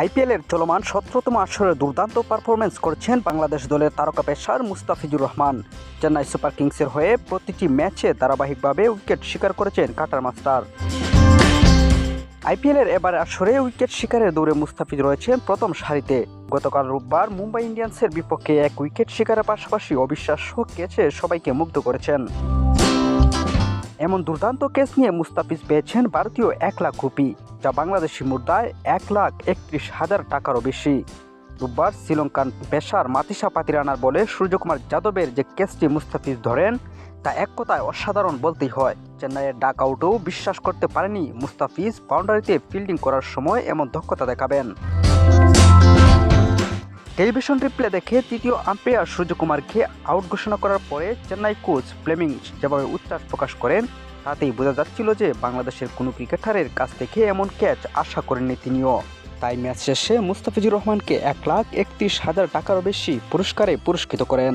আইপিএলের চলমান সতেরোতম আসরে দুর্দান্ত পারফরমেন্স করেছেন বাংলাদেশ দলের তারকা পেশার মুস্তাফিজুর রহমান। চেন্নাই সুপার কিংসের হয়ে প্রতিটি ম্যাচে ধারাবাহিকভাবে উইকেট শিকার করেছেন কাটার মাস্টার। আইপিএলের এবার আসরে উইকেট শিকারের দৌড়ে মুস্তাফিজ রয়েছেন প্রথম সারিতে। গতকাল রোববার মুম্বাই ইন্ডিয়ান্সের বিপক্ষে এক উইকেট শিকারের পাশাপাশি অবিশ্বাস্য ক্যাচে সবাইকে মুগ্ধ করেছেন। এমন দুর্দান্ত কেস নিয়ে মুস্তাফিজ পেয়েছেন ভারতীয় এক লাখ রুপি যা বাংলাদেশি মুদ্রায় এক লাখ একত্রিশ হাজার টাকারও বেশি। রোববার শ্রীলঙ্কান পেশার মাতিসা পাতিরানার বলে সূর্যকুমার যাদবের যে কেসটি মুস্তাফিজ ধরেন, তা এক কথায় অসাধারণ বলতেই হয়। চেন্নাইয়ের ডাক আউটও বিশ্বাস করতে পারেনি মুস্তাফিজ, বাউন্ডারিতে ফিল্ডিং করার সময় এমন দক্ষতা দেখাবেন। টেলিভিশন রিপ্লে দেখে তৃতীয় আম্পায়ার সূর্যকুমারকে আউট ঘোষণা করার পরে চেন্নাই কোচ ফ্লেমিং যেভাবে উচ্ছ্বাস প্রকাশ করেন তাতেই বোঝা যাচ্ছিল যে বাংলাদেশের কোনো ক্রিকেটারের কাছ থেকে এমন ক্যাচ আশা করেননি তিনিও। তাই ম্যাচ শেষে মুস্তাফিজুর রহমানকে এক লাখ একত্রিশ হাজার টাকারও বেশি পুরস্কারে পুরস্কৃত করেন।